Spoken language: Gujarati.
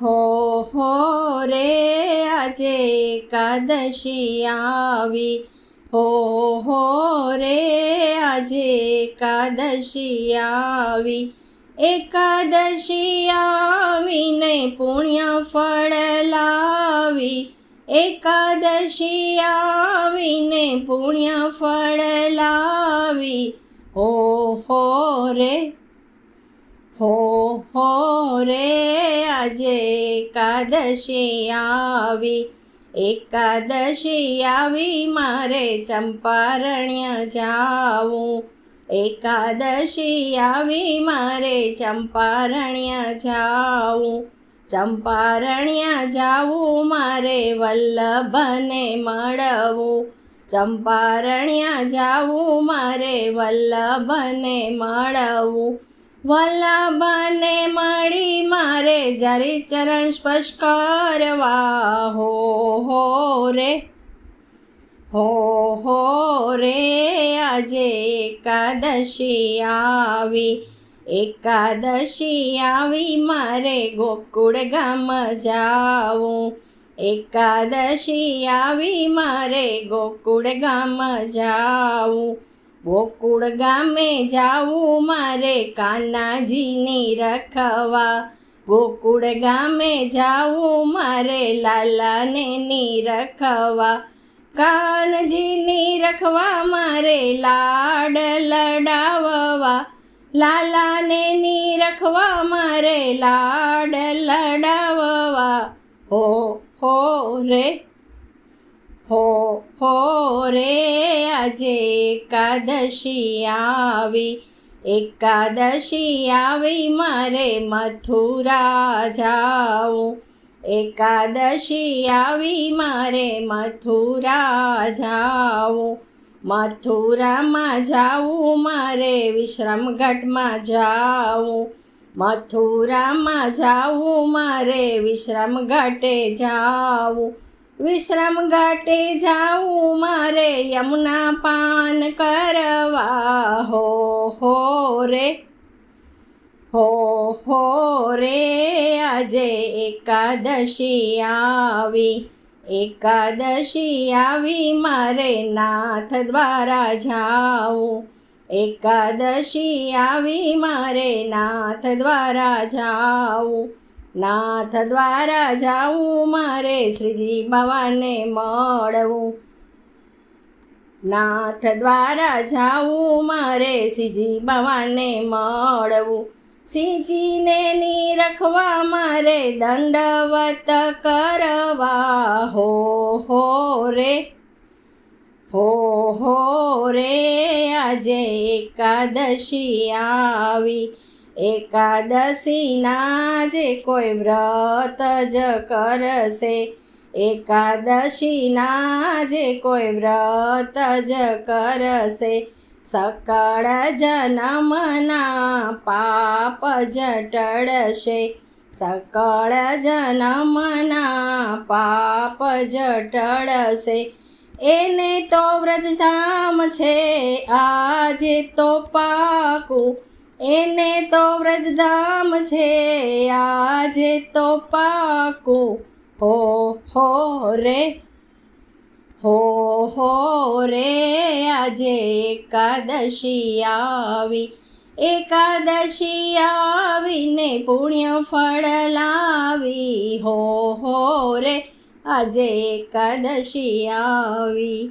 હો હો રે, આજે એકાદશી આવી. હો હો રે, આજે એકાદશી આવી. એકાદશી આવીને પુણ્ય ફળ લાવી. એકાદશી આવીને પુણ્ય ફળ લાવી. હો હો રે, હો હો રે આજે એકાદશી આવી. એકાદશી આવી, મારે ચંપારણ્ય જાવું. એકાદશી આવી, મારે ચંપારણ્ય જાવું. ચંપારણ્ય જાવું, મારે વલ્લભને મળવું. ચંપારણ્ય જાવું, મારે વલ્લભને મળવું. વલ્લભને મળી મારે જરી ચરણ સ્પર્શ કરવા. હો હો રે, હો હો રે, આજે એકાદશી આવી. એકાદશી આવી મારે ગોકુળ ગામ જાવું. એકાદશી આવી મારે ગોકુળ ગામ જાવું. ગોકુળ ગામે જાવું મારે કાનાજીની રખવા. ગોકુળ ગામે જાવું મારે લાલાને ની રખવા. કાનજીની રખવા મારે લાડ લડાવવા. લાલાને ની રખવા મારે લાડ લડાવવા. હો હો રે હો હો રે, આજે એકાદશી આવી. એકાદશી આવી, મારે મથુરા જાવું. એકાદશી આવી, મારે મથુરા જાવું. મથુરામાં જાવું, મારે વિશ્રામઘાટમાં જાવું. મથુરામાં જાવું, મારે વિશ્રામ ઘાટે જાવું. વિશ્રામ ઘાટે જાવું મારે યમુના પાન કરવા. હો હો રે. હો હો રે, આજે એકાદશી આવી. એકાદશી આવી મારે નાથ દ્વારા જાઉં. એકાદશી આવી મારે નાથ દ્વારા જાવું નાથ દ્વારા જાવું મારે શ્રીજી બાવાને મળવું. નાથ દ્વારા જાવું મારે શ્રીજી બાવાને મળવું. શ્રીજીને નિરખવા મારે દંડવત કરવા. હો હો રે, હો હો રે, આજે એકાદશી આવી. એકાદશી ના જે કોઈ વ્રત જ કરશે. એકાદશીના જે કોઈ વ્રત જ કરશે. સકળ જનમના પાપ જ ટળશે. સકળ જનમના પાપ જ ટળશે. એને તો વ્રજધામ છે, આજે તો પાકું એને તો વ્રજધામ છે, આજે તો પાકો. હો હો રે. હો હો રે, આજે એકાદશી આવી. એકાદશી આવીને પુણ્ય ફળ લાવી. હો હો રે, આજે એકાદશી આવી.